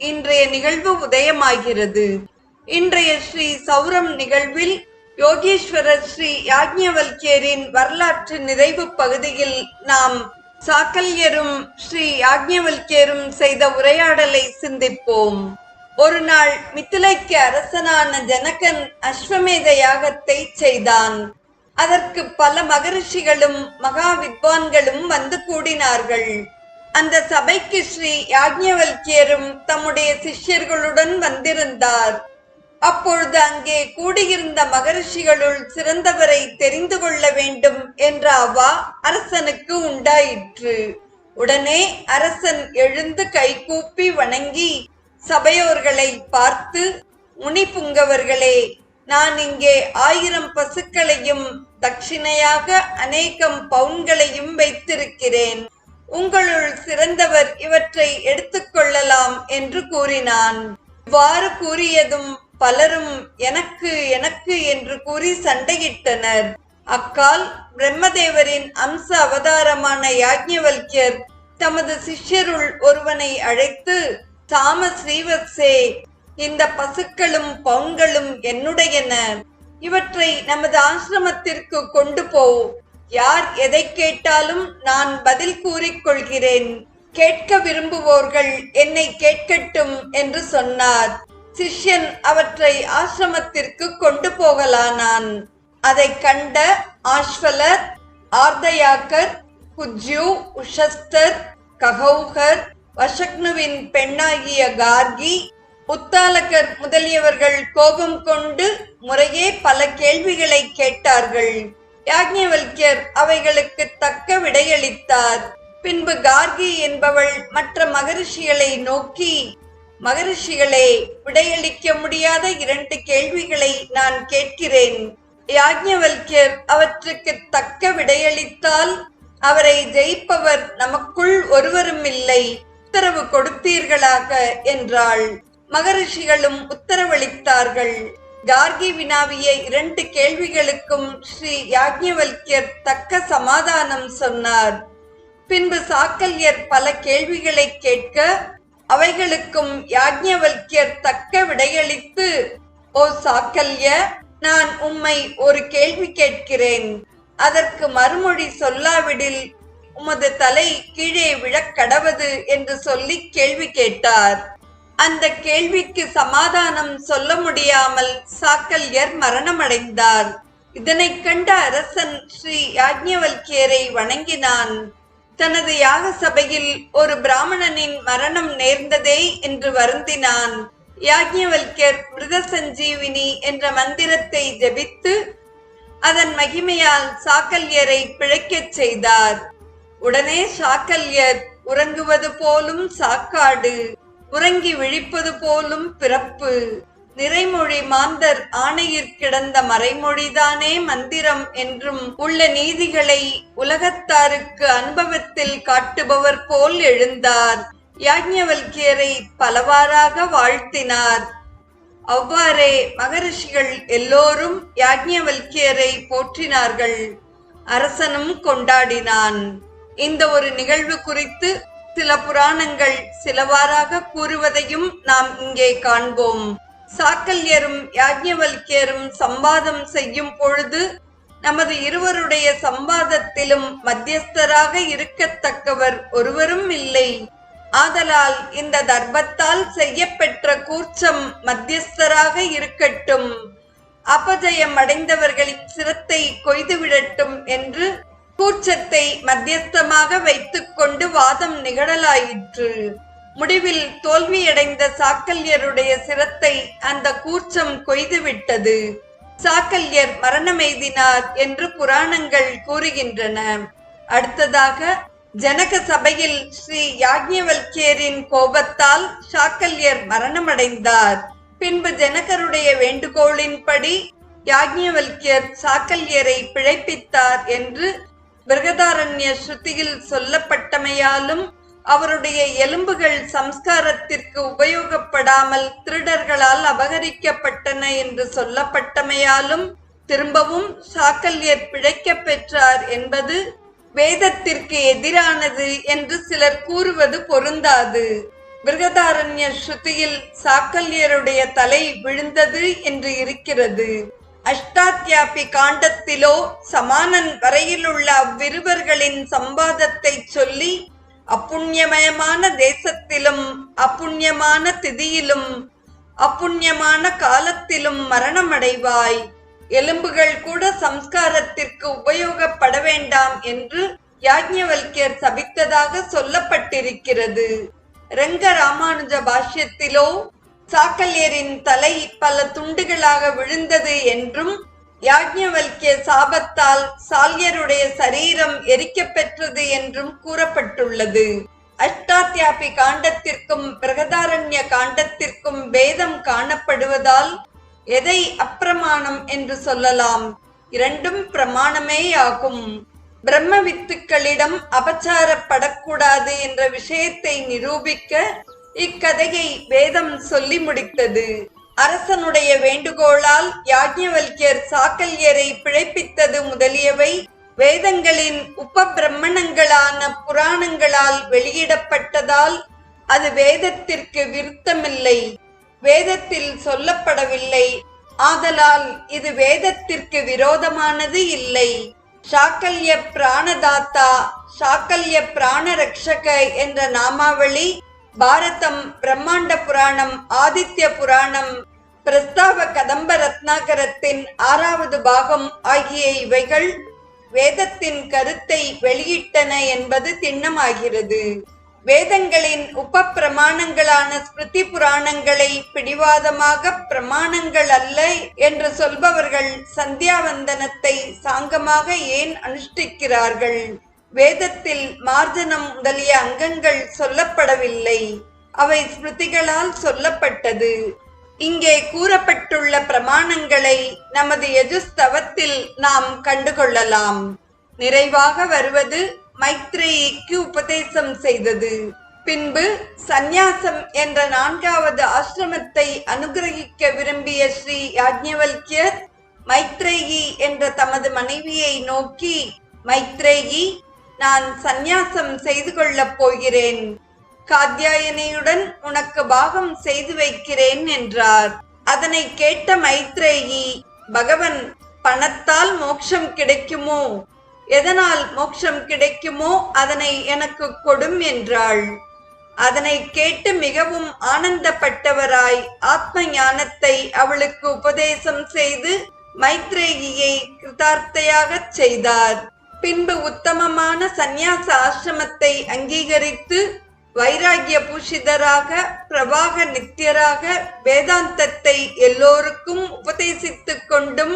இன்றைய நிகழ்வு உதயமாகிறது. இன்றைய ஸ்ரீ சௌரம் நிகழ்வில் யோகேஸ்வரர் ஸ்ரீ யாக்ஞவல்கியரின் வரலாற்று நிறைவு பகுதியில் நாம் சாக்கல்யரும் ஸ்ரீ யாக்ஞவல்கியரும் செய்த உரையாடலை சிந்திப்போம். ஒரு நாள் மித்திலைக்கு அரசனான ஜனகன் அஸ்வமேத யாகத்தை செய்தான். அதற்கு பல மகரிஷிகளும் மகா வித்வான்களும் வந்து கூடினார்கள். அந்த சபைக்கு ஸ்ரீ யாக்ஞவல்கியரும் தம்முடைய சிஷ்யர்களுடன் வந்திருந்தார். அப்பொழுது அங்கே கூடியிருந்த மகரிஷிகளுள் சிறந்தவரை தெரிந்து கொள்ள வேண்டும் என்ற அவா அரசனுக்கு உண்டாயிற்று. உடனே அரசன் எழுந்து கைகூப்பி வணங்கி சபையோர்களை பார்த்து முனிபுங்கவர்களே நான் இங்கே ஆயிரம் பசுக்களையும் தட்சிணையாக அநேகம் பவுன்களையும் வைத்திருக்கிறேன். உங்களுள் சிறந்தவர் இவற்றை எடுத்துக்கொள்ளலாம் என்று கூறினான். இவ்வாறு கூறியதும் பலரும் எனக்கு எனக்கு என்று கூறி சண்டையிட்டனர். அக்கால் பிரம்மதேவரின் அம்ச அவதாரமான யாஜ்ஞவல்யர் தமது சிஷ்யருள் ஒருவனை அழைத்து சாம ஸ்ரீவத்சே இந்த பசுக்களும் பவுன்களும் என்னுடையன. இவற்றை நமது ஆசிரமத்திற்கு கொண்டு போ. யார் எதை கேட்டாலும் நான் பதில் கூறிக்கொள்கிறேன். கேட்க விரும்புவோர்கள் என்னை கேட்கட்டும் என்று சொன்னார். சிஷ்யன் அவற்றை ஆசிரமத்திற்கு கொண்டு போகலானான். அதை கண்ட ஆஷ்வலர் ஆர்தயாக்கர் குஜ்யு உஷஸ்தர் ககௌகர் வசக்னுவின் பெண்ணாகிய கார்கி உத்தாலகர் முதலியவர்கள் கோபம் கொண்டு முறையே பல கேள்விகளை கேட்டார்கள். யாக்ஞவல்யர் அவைகளுக்கு தக்க விடையளித்தார். பின்பு கார்கி என்பவள் மற்ற மகரிஷிகளை நோக்கி மகரிஷிகளே விடையளிக்க முடியாத இரண்டு கேள்விகளை நான் கேட்கிறேன். யாக்ஞவல்யர் அவற்றுக்கு தக்க விடையளித்தால் அவரை ஜெயிப்பவர் நமக்குள் ஒருவரும் இல்லை. உத்தரவு கொடுப்பீர்களாக என்றாள். மகரிஷிகளும் உத்தரவளித்தார்கள். கார்கி வினாவிய இரண்டு கேள்விகளுக்கும் ஸ்ரீ யாக்ஞவல்யர் தக்க சமாதானம் சொன்னார். பின்பு சாக்கல்யர் பல கேள்விகளை கேட்க அவைகளுக்கும் யாக்ஞவல்யர் தக்க விடையளித்து ஓ சாக்கல்ய நான் உம்மை ஒரு கேள்வி கேட்கிறேன். அதற்கு மறுமொழி சொல்லாவிடில் உமது தலை கீழே விழக்கடவது என்று சொல்லி கேள்வி கேட்டார். அந்த கேள்விக்கு சமாதானம் சொல்ல முடியாமல் சாக்கல்யர் மரணமடைந்தார். இதனைக் கண்ட அரசன் ஸ்ரீ யாக்ஞவல்கியரை வணங்கினான். தனது யாக சபையில் ஒரு பிராமணனின் மரணம் நேர்ந்ததே என்று வருந்தினான். யாக்ஞவல்யர் மிருத சஞ்சீவினி என்ற மந்திரத்தை ஜெபித்து அதன் மகிமையால் சாக்கல்யரை பிழைக்கச் செய்தார். உடனே சாக்கல்யர் உறங்குவது போலும் சாக்காடு. உறங்கி விழிப்பது போலும் பிறப்பு. நிறைமொழி மாந்தர் ஆணையிற் கிடந்த மறைமொழிதானே மந்திரம் என்றும் உள்ள நீதிகளை உலகத்தாருக்கு அனுபவத்தில் காட்டுபவர் போல் எழுந்தார். யாக்ஞவல்கியரை பலவாறாக வாழ்த்தினார். அவ்வாறே மகரிஷிகள் எல்லோரும் யாஜ்ஞவல்கியரை போற்றினார்கள். அரசனும் கொண்டாடினான். இந்த ஒரு நிகழ்வு குறித்து சில புராணங்கள் சிலவாறாக கூறுவதையும் நாம் இங்கே காண்போம். சாக்கல்யரும் யாக்ஞவல்கியரும் சம்பாதம் செய்யும் பொழுது நமது இருவருடைய சம்பாதத்திலும் மத்தியஸ்தராக இருக்கத்தக்கவர் ஒருவரும் இல்லை. ஆதலால் இந்த தர்ப்பத்தால் செய்யப்பெற்ற கூச்சம் மத்தியஸ்தராக இருக்கட்டும். அபஜயம் அடைந்தவர்களின் சிரத்தை கொய்துவிடட்டும் என்று கூச்சத்தை மத்தியஸ்தமாக வைத்துக்கொண்டு வாதம் நிகழலாயிற்று. முடிவில் தோல்வியடைந்த சாக்கல்யருடைய சிரத்தை அந்த கூச்சம் கொய்துவிட்டது. சாக்கல்யர் மரணமெய்தினார் என்று புராணங்கள் கூறுகின்றன. அடுத்ததாக ஜனக சபையில் ஸ்ரீ யாக்ஞவல்கியரின் கோபத்தால் சாக்கல்யர் மரணமடைந்தார். பின்பு ஜனகருடைய வேண்டுகோளின்படி யாக்ஞவல்யர் சாக்கல்யரை பிழைப்பித்தார் என்று பிருகதாரண்ய ஸ்ருதியில் சொல்லப்பட்டமையாலும் அவருடைய எலும்புகள் சம்ஸ்காரத்திற்கு உபயோகப்படாமல் திருடர்களால் அபகரிக்கப்பட்டன என்று சொல்லப்பட்டமையாலும் திரும்பவும் சாக்கல்யர் பிழைக்கப் பெற்றார் என்பது வேதத்திற்கு எதிரானது என்று சிலர் கூறுவது பொருந்தாது. பிருகதாரண்ய ஸ்ருதியில் சாக்கல்யருடைய தலை விழுந்தது என்று இருக்கிறது. அஷ்டாத்யாபி காண்டத்திலோ சமானன் வரையிலுள்ள அவ்விருவர்களின் சம்பாதத்தை சொல்லி அப்புண்ணியமயமான தேசத்திலும் அப்புண்ணியமான திதியிலும் அப்புண்ணியமான காலத்திலும் மரணமடைவாய். எலும்புகள் கூட சம்ஸ்காரத்திற்கு உபயோகப்பட வேண்டாம் என்று யாஜ்ஞவல்யர் சபித்ததாக சொல்லப்பட்டிருக்கிறது. ரங்க ராமானுஜ பாஷ்யத்திலோ சாக்கல்யரின் தலை பல துண்டுகளாக விழுந்தது என்றும் யாஜ்ஞவல்கிய சாபத்தால் சால்யருடைய சரீரம் எரிக்கப்பெற்றது என்றும் கூறப்பட்டுள்ளது. அஷ்டாத்யாபி காண்டத்திற்கும் பிரகதாரண்ய காண்டத்திற்கும் பேதம் காணப்படுவதால் எதை அப்பிரமாணம் என்று சொல்லலாம்? இரண்டும் பிரமாணமேயாகும் பிரம்ம வித்துக்களிடம் அபச்சாரப்படக்கூடாது என்ற விஷயத்தை நிரூபிக்க இக்கதையை வேதம் சொல்லி முடித்தது. அரசனுடைய வேண்டுகோளால் யாஜ்ஞவல்யர் சாக்கல்யரை பிழைப்பித்தது முதலியவை வேதங்களின் உப பிரம்மணங்களான புராணங்களால் வெளியிடப்பட்டதால் அது வேதத்திற்கு விருத்தமில்லை. வேதத்தில் சொல்லப்படவில்லை. ஆதலால் இது வேதத்திற்கு விரோதமானது இல்லை. சாக்கல்ய பிராணதாத்தா சாக்கல்ய பிராண ரக்ஷக என்ற நாமாவளி பாரதம் பிரம்மாண்ட புராணம் ஆதித்ய புராணம் பிரஸ்தாவ கதம்ப ரத்னாகரத்தின் ஆறாவது பாகம் ஆகிய இவைகள் வேதத்தின் கருத்தை வெளியிட்டன என்பது திண்ணமாகிறது. வேதங்களின் உப பிரமாணங்களான ஸ்மிருதி புராணங்களை பிடிவாதமாக பிரமாணங்கள் அல்ல என்று சொல்பவர்கள் சந்தியாவந்தனத்தை சாங்கமாக ஏன் அனுஷ்டிக்கிறார்கள்? வேதத்தில் மார்ஜனம் முதலிய அங்கங்கள் சொல்லப்படவில்லை. அவை ஸ்மிருதிகளால் சொல்லப்பட்டது. இங்கே கூறப்பட்டுள்ள பிரமாணங்களை நமது எஜுஸ்தவத்தில் நாம் கண்டுகொள்ளலாம். நிறைவாக வருவது மைத்ரேயிக்கு உபதேசம் செய்தது. பின்பு சந்நியாசம் என்ற நான்காவது ஆசிரமத்தை அனுகிரகிக்க விரும்பிய ஸ்ரீ யாஜ்ஞவல்யர் மைத்ரேயி என்ற தமது மனைவியை நோக்கி மைத்ரேயி நான் சந்நியாசம் செய்து கொள்ளப் போகிறேன். காத்தியாயனையுடன் உனக்கு பாகம் செய்து வைக்கிறேன் என்றார். அதனை கேட்ட மைத்ரேயி பகவன் பணத்தால் மோட்சம் கிடைக்குமோ? எதனால் மோட்சம் கிடைக்குமோ அதனை எனக்கு கொடும் என்றாள். அதனை கேட்டு மிகவும் ஆனந்தப்பட்டவராய் ஆத்ம ஞானத்தை அவளுக்கு உபதேசம் செய்து மைத்ரேயியை கிருதார்த்தையாகச் செய்தார். பின்பு உத்தமமான சந்நியாச ஆசிரமத்தை அங்கீகரித்து வைராகிய பூஷிதராக பிரபாக நித்தியராக வேதாந்தத்தை எல்லோருக்கும் உபதேசித்துக் கொண்டும்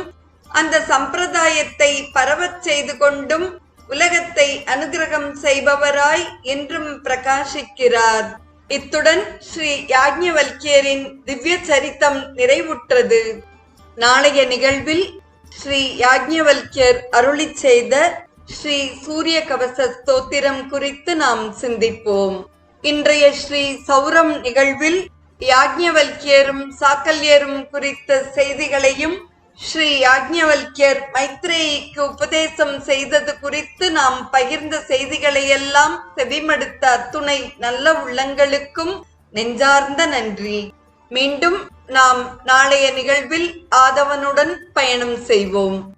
அந்த சம்பிரதாயத்தை பரவச் செய்து கொண்டும் உலகத்தை அனுகிரகம் செய்பவராய் என்றும் பிரகாசிக்கிறார். இத்துடன் ஸ்ரீ யாஜ்ஞவல்கியரின் திவ்ய சரித்தம் நிறைவுற்றது. நாளைய நிகழ்வில் ஸ்ரீ யாஜ்ஞவல்கியர் அருளி செய்த ஸ்ரீ சூரிய கவச ஸ்தோத்திரம் குறித்து நாம் சிந்திப்போம். இன்றைய ஸ்ரீ சௌரம் நிகழ்வில் யாஜ்ஞவல்யரும் சாக்கல்யரும் குறித்த செய்திகளையும் ஸ்ரீ யாஜ்ஞவல்யர் மைத்ரேயிக்கு உபதேசம் செய்தது குறித்து நாம் பகிர்ந்த செய்திகளையெல்லாம் செவிமடுத்த அத்துணை நல்ல உள்ளங்களுக்கும் நெஞ்சார்ந்த நன்றி. மீண்டும் நாம் நாளைய நிகழ்வில் ஆதவனுடன் பயணம் செய்வோம்.